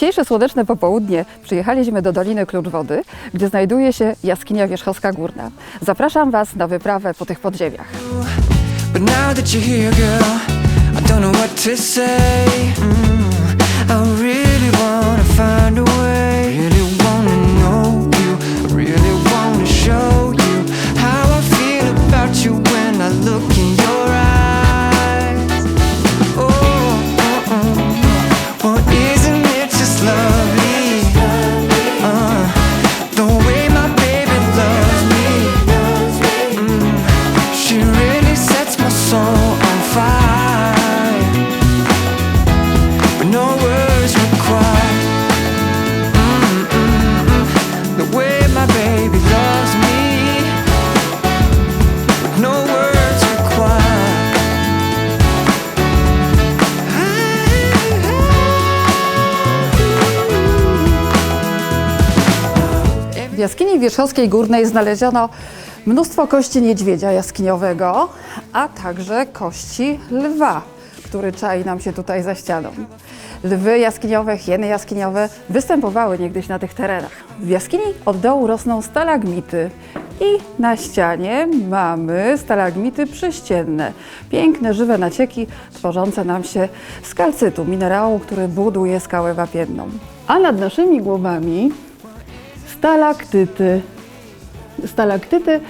dzisiejsze słoneczne popołudnie przyjechaliśmy do Doliny Klucz Wody, gdzie znajduje się jaskinia Wierzchowska Górna. Zapraszam Was na wyprawę po tych podziemiach. But jaskini Wierzchowskiej Górnej znaleziono mnóstwo kości niedźwiedzia jaskiniowego, a także kości lwa, który czai nam się tutaj za ścianą. Lwy jaskiniowe, hieny jaskiniowe występowały niegdyś na tych terenach. W jaskini od dołu rosną stalagmity i na ścianie mamy stalagmity przyścienne. Piękne, żywe nacieki tworzące nam się z kalcytu, minerału, który buduje skałę wapienną. A nad naszymi głowami stalaktyty. Stalaktyty,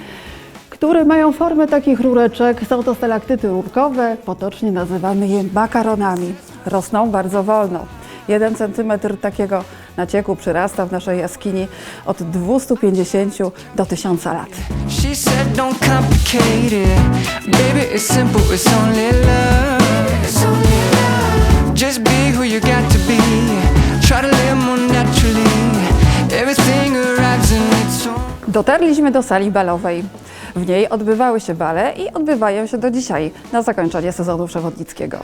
które mają formę takich rureczek. Są to stalaktyty rurkowe, potocznie nazywamy je makaronami. Rosną bardzo wolno. Jeden centymetr takiego nacieku przyrasta w naszej jaskini od 250 do 1000 lat. She said, Don't complicate it. Baby, it's simple, it's only love. It's only love. Just be who you got to be. Dotarliśmy do sali balowej. W niej odbywały się bale i odbywają się do dzisiaj na zakończenie sezonu przewodnickiego.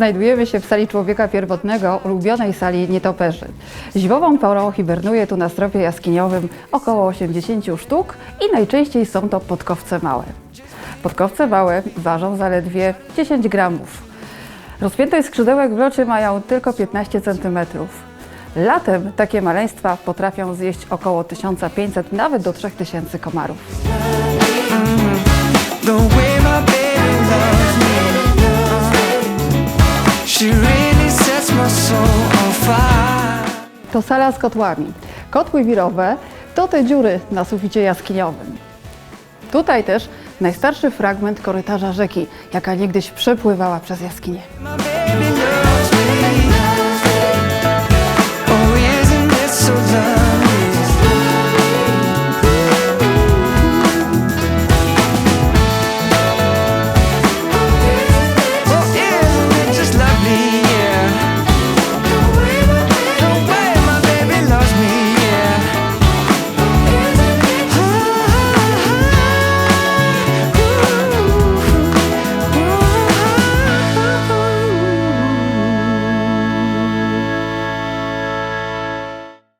Znajdujemy się w sali człowieka pierwotnego, ulubionej sali nietoperzy. Zimową porą hibernuje tu na stropie jaskiniowym około 80 sztuk i najczęściej są to podkowce małe. Podkowce małe ważą zaledwie 10 gramów. Rozpiętość skrzydełek w locie mają tylko 15 cm. Latem takie maleństwa potrafią zjeść około 1500, nawet do 3000 komarów. The way my baby loves me. To sala z kotłami. Kotły wirowe to te dziury na suficie jaskiniowym. Tutaj też najstarszy fragment korytarza rzeki, jaka niegdyś przepływała przez jaskinię.